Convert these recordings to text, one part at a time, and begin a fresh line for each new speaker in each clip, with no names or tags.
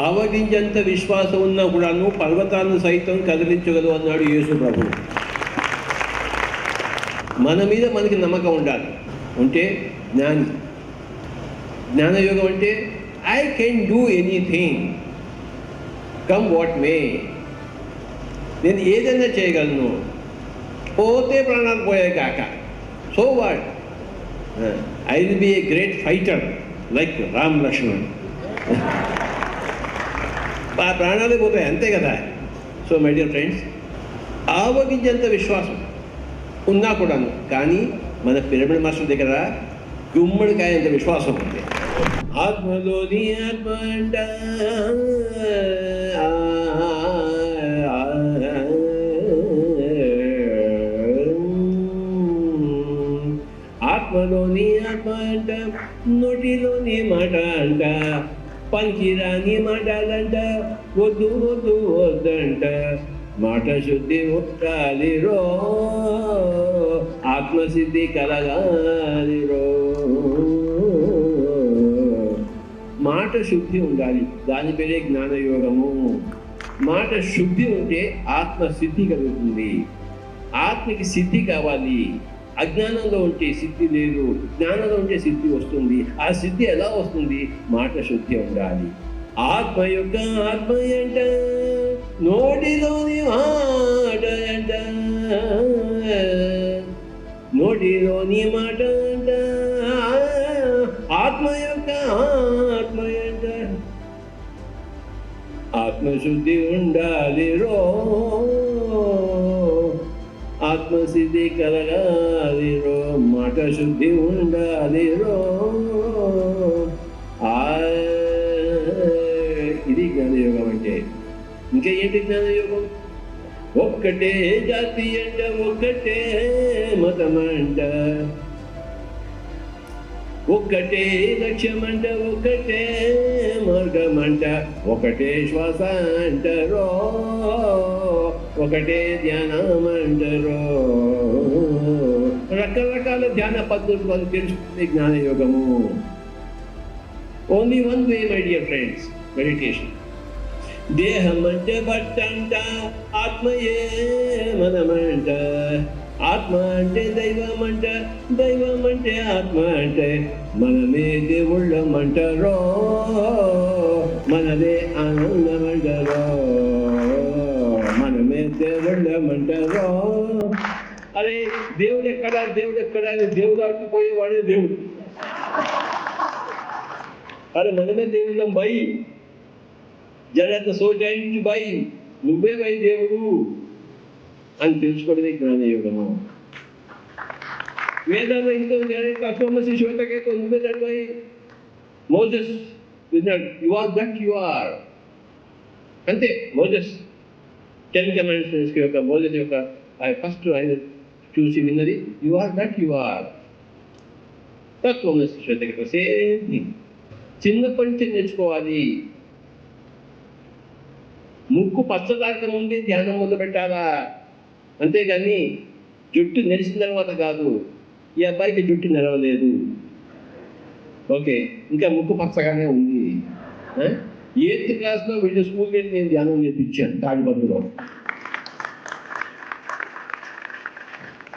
ఆవగింజంత విశ్వాసం ఉన్నా కూడాను పర్వతాలను సైతం కదిలించగలవు అన్నాడు యేసు ప్రభు. మన మీద మనకి నమ్మకం ఉండాలి. ఉంటే జ్ఞాని. జ్ఞానయోగం అంటే I can do anything come what may నేను ఏదైనా చేయగలను. పోతే ప్రాణాలు పోయాయి కాక. So what I will be a great fighter like Ram Lakshman ఆ ప్రాణాలే పోతాయి అంతే కదా? సో మై డియర్ ఫ్రెండ్స్ ఆవగించేంత విశ్వాసం ఉన్నా కూడాను కానీ మన పిరమిడ్ మాస్టర్ దగ్గర గుమ్మడికాయ అంత విశ్వాసం ఉంది. ఆత్మలోని ఆత్మండ ఆత్మలోని ఆత్మ అంట నోటిలోని మాట అంట. పంకిరాని మాటలంట వద్దు వద్దు వద్దంట. మాట శుద్ధి ఉండాలి రో ఆత్మసిద్ధి కలగాలి రో మాట శుద్ధి ఉండాలి దాని పేరే జ్ఞానయోగము. మాట శుద్ధి ఉంటే ఆత్మ సిద్ధి కలుగుతుంది. ఆత్మకి సిద్ధి కావాలి. అజ్ఞానంలో ఉంటే సిద్ధి లేదు జ్ఞానంలో ఉంటే సిద్ధి వస్తుంది. ఆ సిద్ధి ఎలా వస్తుంది? మాట శుద్ధి ఉండాలి. ఆత్మ యొక్క ఆత్మ అంట నోటిలోని మాట అంట నోటిలోని మాట అంట ఆత్మ యొక్క ఆత్మ అంట ఆత్మశుద్ధి ఉండాలి రో ఆత్మసిద్ధి కలగాలి రో మాట శుద్ధి ఉండాలి రో. ఇది జ్ఞానయోగం అంటే. ఇంకా ఏంటి జ్ఞానయోగం? ఒక్కటే జాతి అంట ఒక్కటే మతం అంట. ఒక్కటే లక్ష్యమంట ఒక్కటే మార్గమంట ఒకటే శ్వాస అంటారో ఒకటే ధ్యానం అంటారో రకరకాల ధ్యాన పద్ధతులు అని తెలుసుకునే జ్ఞానయోగము. Only one way my dear friends meditation దేహం అంటే బట్టంట ఆత్మయే మనమంట. ఆత్మ అంటే దైవం అంట దైవం అంటే ఆత్మ అంటే మనమే దేవుళ్ళమంటారో మనదే ఆనందమంటారో మనమే దేవుళ్ళమంటారో అరే దేవుడు ఎక్కడ దేవుడు ఎక్కడ అని దేవుడు ఆడుకుపోయేవాడే దేవుడు అరే మనమే దేవుళ్ళం బై జగత్ సో టైం బై నువ్వే బై దేవుడు అని తెలుసుకోవడమే జ్ఞానయోగము వేదాల్లో ఇంకా అశ్వమసి శ్వేతకేతో నువ్వే నడివై మోజస్ విన్నాడు you are that you are అంతే మోజస్ టెన్ కమాండ్స్ యొక్క మోజస్ యొక్క ఫస్ట్ ఆయన చూసి విన్నది you are that you are తత్వమసి శ్వేతకేతో సేమ్ థింగ్ చిన్నప్పటి నుంచి నేర్చుకోవాలి ముక్కు పచ్చదాక ముందే ధ్యానం మొదలు పెట్టాలా అంతేగాని జుట్టు నెరిసిన తర్వాత కాదు ఈ అబ్బాయికి జుట్టు నెరవలేదు. ఓకే ఇంకా ముక్కు పచ్చగానే ఉంది. ఎయిత్ క్లాస్లో వీళ్ళు స్కూల్కి వెళ్ళి నేను ధ్యానం నేర్పించాను తాడిపత్రిలో.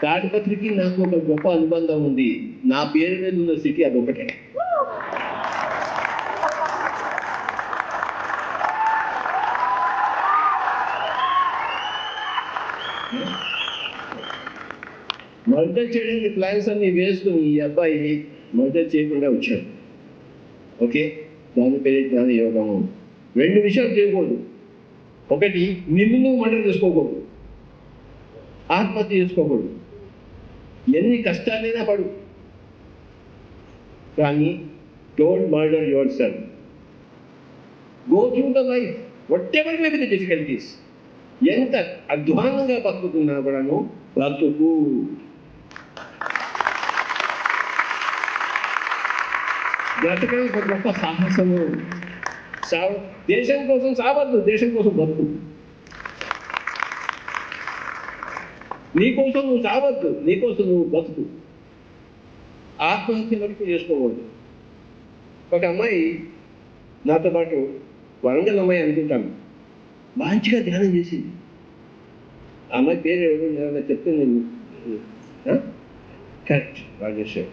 తాడిపత్రికి నాకు ఒక గొప్ప అనుబంధం ఉంది. నా పేరు మీద ఉన్న సిటీ అది మర్డర్ చేయడానికి ప్లాన్స్ అన్ని వేసుకుని ఈ అబ్బాయి మర్డర్ చేయకుండా వచ్చాడు. ఓకే? దాని పేరే జ్ఞాన యోగము రెండు విషయాలు చేయకూడదు. ఒకటి నిన్ను నువ్వు మర్డర్ చేసుకోకూడదు. ఆత్మహత్య చేసుకోకూడదు. ఎన్ని కష్టాలైనా పడు. కానీ don't murder yourself go through the life whatever may be the difficulties ఎంత అధ్వానంగా బతుకుతున్నా కూడాను బతుకు బ్రతకడం ఒక గొప్ప సాహసము. సావ దేశం కోసం సావద్దు దేశం కోసం బతుకు. నీకోసం నువ్వు సావద్దు నీకోసం నువ్వు బతుకు. ఆత్మహత్య వరకు చేసుకోకూడదు. ఒక అమ్మాయి నాతో పాటు వరంగల్ అమ్మాయి అనుకుంటాను. మంచిగా ధ్యానం చేసింది. ఆ అమ్మాయి పేరు ఎవరు? చెప్తే నేను కరెక్ట్ రాజేశ్వర్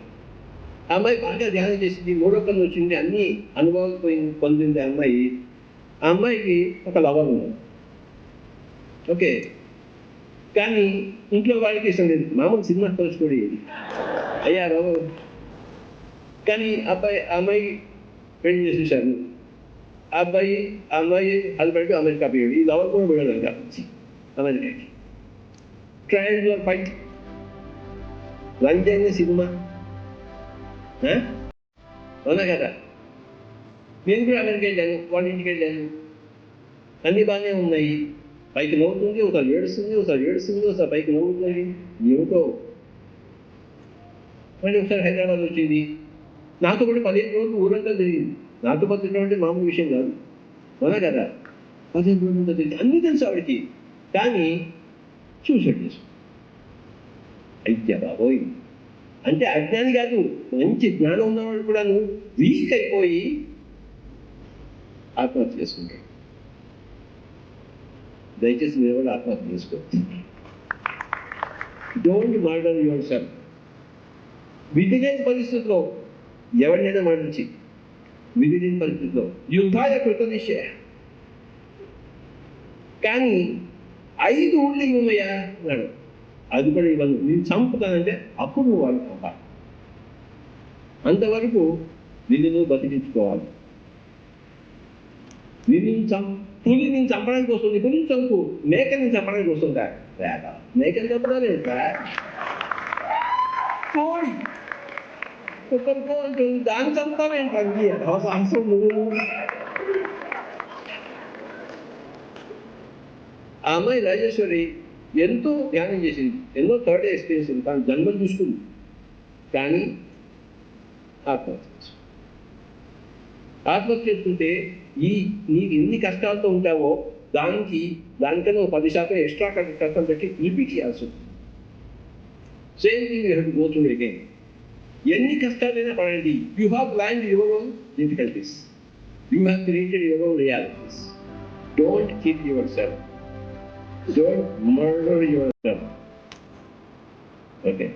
అమ్మాయి బాగా ధ్యానం చేసింది మూడో కన్ను వచ్చింది అన్ని అనుభవాలు పోయింది పొందింది ఆ అమ్మాయి. ఆ అమ్మాయికి ఒక లవర్ ఉంది. ఓకే. కానీ ఇంట్లో వాళ్ళకి ఇష్టం లేదు. మామూలు సినిమా పరిస్థితి ఇది. అయ్యా రావు. కానీ అబ్బాయి ఆ అమ్మాయి పెళ్ళి చేసేసాను ఆ అబ్బాయి ఆ అమ్మాయి హస్బెండ్ అమెరికా పోయాడు ఈ లవర్ కూడా పోయాడు అంట అమెరికాకి. ట్రయాంగులర్ ఫైట్ రంజైన సినిమా. అవునా కదా? నేను కూడా అక్కడికి వెళ్ళాను వాళ్ళ ఇంటికి వెళ్ళాను. అన్నీ బాగానే ఉన్నాయి. పైకి నవ్వుతుంది ఒకసారి ఏడుస్తుంది ఒకసారి ఏడుస్తుంది ఒకసారి పైకి నవ్వుతుంది. ఏమిటో? మళ్ళీ ఒకసారి హైదరాబాద్ వచ్చింది. నాతో కూడా పదిహేను రోజులు ఊరంతా జరిగింది నాతో పత్రిక అంటే మామూలు విషయం కాదు. అవునా కదా? పదిహేను రోజులంతా జరిగింది అన్నీ తెలుసు ఆవిడకి. కానీ సూసైడ్ చేసు అయితే బాబోయ్. అంటే అజ్ఞాని కాదు మంచి జ్ఞానం ఉన్నవాడు కూడా వీక్ అయిపోయి ఆత్మహత్య చేసుకుంటాడు. దయచేసి మీరు కూడా ఆత్మహత్య చేసుకోవచ్చు డోంట్ మర్డర్ యువర్ సెల్ఫ్ విధి లేని పరిస్థితిలో ఎవరినైనా మరణించి విధి లేని పరిస్థితిలో యుద్ధాయ కృతనిశ్చయ. కానీ ఐదు ఊళ్ళు ఇవ్వమయ్యా అన్నాడు అది కూడా ఇవ్వదు నేను చంపుతానంటే అప్పుడు నువ్వు వాళ్ళు చంపాలి అంతవరకు నిన్ను నువ్వు బతికించుకోవాలి. నిన్ను చం నేను చంపడానికి వస్తుంది పులిని చంపు. మేకని చంపడానికి వస్తుందా? లేక మేకని చంపడానికి లేదా? కుక్కరికో అంటుంది దాన్ని చంపుతావేంటి అవసరం నువ్వు. ఆ అమ్మాయి రాజేశ్వరి ఎంతో ధ్యానం చేసింది. ఎన్నో థర్డ్ ఎక్స్పీరియన్స్ ఉంది. తను జన్మం చూసుకుంది. కానీ ఆత్మహత్య. ఆత్మహత్య చేసుకుంటే ఈ నీకు ఎన్ని కష్టాలతో ఉంటావో దానికి దానికన్నా పది శాతం ఎక్స్ట్రా కష్టం పెట్టి రిపీట్ చేయాల్సి ఉంది same thing you have go through again ఎన్ని కష్టాలైనా పడండి. You have land your own difficulties you have created your own realities don't keep yourself don't murder yourself okay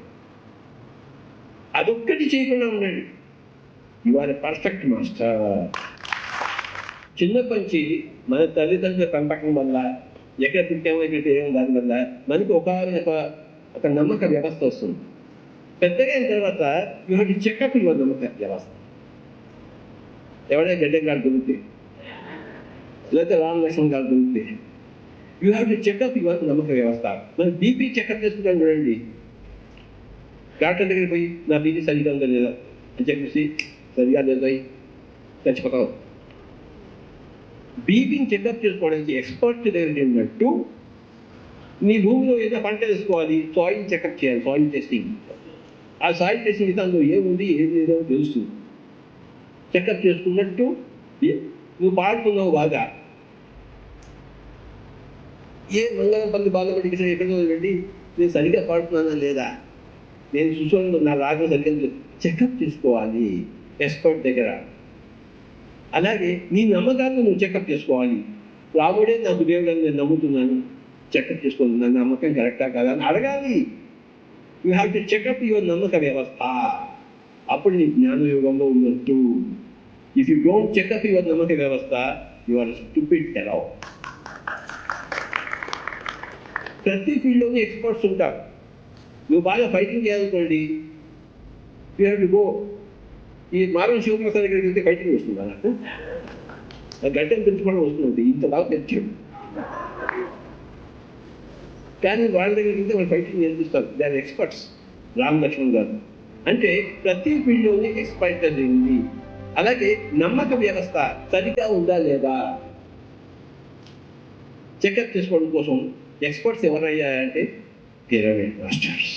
అదొక్కటి చేయకుండా ఉండండి. You are a perfect master చిన్నప్పటి నుంచి మన తల్లిదండ్రుల పెంపకం వల్ల ఎక్కడ పుట్టామో ఎక్కడ తెలియని దాని వల్ల మనకి ఒక ఒక- నమ్మక వ్యవస్థ వస్తుంది. పెద్దగా అయిన తర్వాత యూ హెవ్ టు యువర్ నమ్మక వ్యవస్థ. ఎవడైనా గడ్డం గారు దొరికితే లేదా రామ్ గారు దొరికితే you have to check up your నమ్మక వ్యవస్థ మనం బీపీ చెకప్ చేసుకుంటాం చూడండి డాక్టర్ దగ్గరికి పోయి నా బీపీ సరిగా ఉందా లేదా? అని చెప్పేసి సరిగా లేదా చచ్చిపోతాం బీపీని చెకప్ చేసుకోవడానికి ఎక్స్పర్ట్ దగ్గర వెళ్ళినట్టు నీ భూమిలో ఏదో పంట వేసుకోవాలి సాయిల్ చెకప్ చేయాలి సాయిల్ టెస్టింగ్ ఆ సాయిల్ టెస్టింగ్ విధానంలో ఏముంది ఏది లేదో తెలుస్తుంది చెకప్ చేసుకున్నట్టు నువ్వు పాడుతున్నావు బాగా. ఏ మంగళం పల్లి బాధపడి ఎక్కడికో వెళ్ళి నేను సరిగ్గా పాడుతున్నానా లేదా? నేను చూసుకోండి నా రాగం సరిగ్గా చెకప్ చేసుకోవాలి. ఎక్స్పర్ట్ దగ్గర. అలాగే నీ నమ్మకాన్ని నువ్వు చెకప్ చేసుకోవాలి. రాముడే నాకు దేవుడు అని నేను నమ్ముతున్నాను. చెకప్ చేసుకోవాలి. నా నమ్మకం కరెక్టా కాదా అని అడగాలి. You have to check up your నమ్మక వ్యవస్థ. అప్పుడు నీ జ్ఞానయోగంలో ఉన్నట్టు if you don't check up your నమ్మక వ్యవస్థ యు ఆర్ స్టూపిడ్ ఎలవ్ ప్రతి ఫీల్డ్లోనే ఎక్స్పర్ట్స్ ఉంటారు. నువ్వు బాగా ఫైటింగ్ చేయాలనుకోండి యూ హ్యావ్ టు గో ఈ మారం శివప్రసాద్ దగ్గరికి వెళ్తే ఫైటింగ్ వస్తుంది నాకు గడ్డం పెంచుకోవడం వస్తుంది ఇంత బాగా పెంచాడు. కానీ వాళ్ళ దగ్గరికి వెళ్తే వాళ్ళు ఫైటింగ్ నేర్పిస్తారు they are experts Ram Lakshman గారు. అంటే ప్రతి ఫీల్డ్లోనే ఎక్స్పర్ట్ ఉంది అలాగే నమ్మక వ్యవస్థ సరిగా ఉందా లేదా? చెకప్ చేసుకోవడం కోసం ఎక్స్పర్ట్స్ ఎవరయ్యారంటే పిరమిడ్ మాస్టర్స్